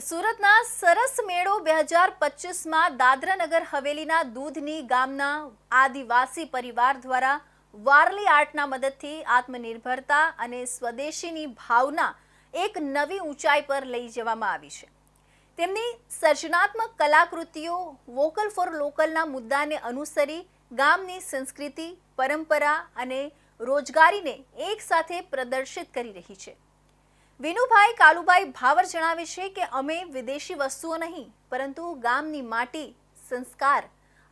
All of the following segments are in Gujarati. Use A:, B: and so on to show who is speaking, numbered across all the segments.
A: સુરતના સરસ મેળો બે હજાર પચીસમાં દાદરાનગર હવેલીના દૂધની ગામના આદિવાસી પરિવાર દ્વારા વારલી આર્ટના મદદથી આત્મનિર્ભરતા અને સ્વદેશીની ભાવના એક નવી ઊંચાઈ પર લઈ જવામાં આવી છે. તેમની સર્જનાત્મક કલાકૃતિઓ વોકલ ફોર લોકલના મુદ્દાને અનુસરી ગામની સંસ્કૃતિ, પરંપરા અને રોજગારીને એકસાથે પ્રદર્શિત કરી રહી છે. વિનુભાઈ કાલુભાઈ ભાવર જણાવે છે કે અમે વિદેશી વસ્તુઓ નહીં, પરંતુ ગામની માટી, સંસ્કાર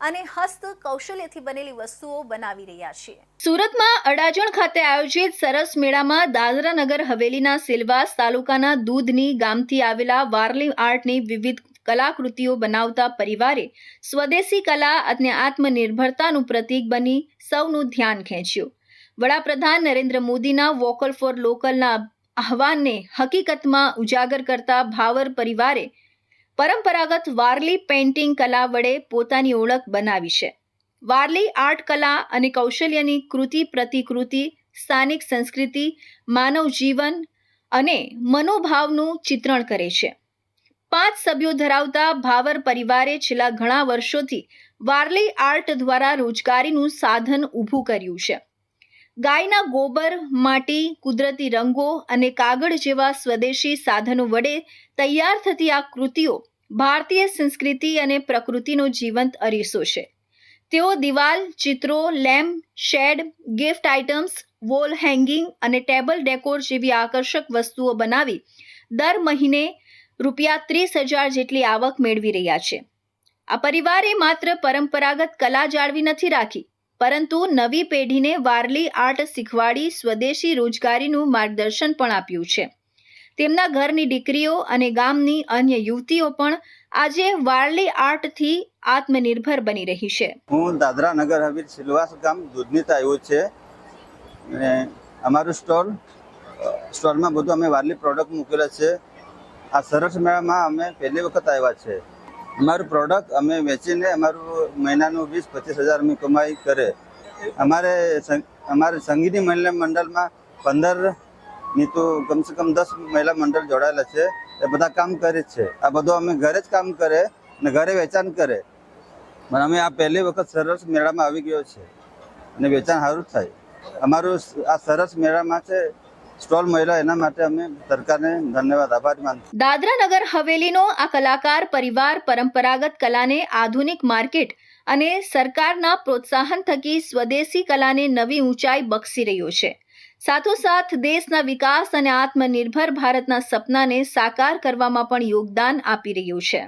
A: અને હસ્ત કૌશલ્યથી બનેલી વસ્તુઓ બનાવી રહ્યા છીએ. સુરતમાં અડાજણ ખાતે આયોજિત સરસ મેળામાં દાદરાનગર હવેલીના સિલવાસ તાલુકાના દૂધની ગામથી આવેલા વારલી આર્ટની વિવિધ કલાકૃતિઓ બનાવતા પરિવારે સ્વદેશી કલા અને આત્મનિર્ભરતાનું પ્રતીક બની સૌનું ધ્યાન ખેંચ્યું. વડાપ્રધાન નરેન્દ્ર મોદીના વોકલ ફોર લોકલના આહવાનને હકીકતમાં ઉજાગર કરતા ભાવર પરિવારે પરંપરાગત વારલી પેઇન્ટિંગ કલા વડે પોતાની ઓળખ બનાવી છે. વારલી આર્ટ કલા અને કૌશલ્યની કૃતિ પ્રતિકૃતિ, સ્થાનિક સંસ્કૃતિ, માનવ જીવન અને મનોભાવનું ચિત્રણ કરે છે. પાંચ સભ્યો ધરાવતા ભાવર પરિવારે છેલ્લા ઘણા વર્ષોથી વારલી આર્ટ દ્વારા રોજગારીનું સાધન ઊભું કર્યું છે. ગાયના ગોબર, માટી, કુદરતી રંગો અને કાગળ જેવા સ્વદેશી સાધનો વડે તૈયાર થતી આ કૃતિઓ ભારતીય સંસ્કૃતિ અને પ્રકૃતિનો જીવંત અરીસો છે. તેઓ દિવાલ, ચિત્રો, lamp, shade, gift items, wall hanging અને ટેબલ ડેકોર જેવી આકર્ષક વસ્તુઓ બનાવી દર મહિને રૂપિયા ત્રીસ હજાર જેટલી આવક મેળવી રહ્યા છે. આ પરિવારે માત્ર પરંપરાગત કલા જાળવી નથી રાખી પરંતુ નવી પેઢીને વારલી આર્ટ શીખવાડી સ્વદેશી રોજગારીનું માર્ગદર્શન પણ આપ્યું છે. તેમના ઘરની દીકરીઓ અને ગામની અન્ય યુવતીઓ પણ આજે વારલી આર્ટથી આત્મનિર્ભર બની રહી છે.
B: હું દાદરા નગર હવેલી સિલવાસ ગામ દૂધનીથી આવ્યો છે. અને અમારું સ્ટોલ, સ્ટોલમાં બધું અમે વારલી પ્રોડક્ટ મૂકેલા છે. આ સરસ મેળામાં અમે પહેલી વખત આવ્યા છે. અમારું પ્રોડક્ટ અમે વેચીને અમારું મહિનાનું વીસ પચીસ હજાર અમે કમાઈ કરે. અમારે અમારે સંગીની મહિલા મંડળમાં પંદરની તો કમસે કમ દસ મહિલા મંડળ જોડાયેલા છે. એ બધા કામ કરે છે. આ બધું અમે ઘરે જ કામ કરે અને ઘરે વેચાણ કરે. પણ અમે આ પહેલી વખત સરસ મેળામાં આવી ગયો છે. અને વેચાણ સારું થાય. અમારું આ સરસ મેળામાં છે સ્ટોલ મળ્યા, એના માટે અમે સરકારને ધન્યવાદ, આભાર માનીએ
A: દાદરા નગર હવેલીનો આ કલાકાર પરિવાર પરંપરાગત કલાને આધુનિક માર્કેટ અને સરકારના પ્રોત્સાહન થકી સ્વદેશી કલાને નવી ઊંચાઈ બક્ષી રહ્યો છે. સાથોસાથ દેશના વિકાસ અને આત્મનિર્ભર ભારતના સપનાને સાકાર કરવામાં પણ યોગદાન આપી રહ્યું છે.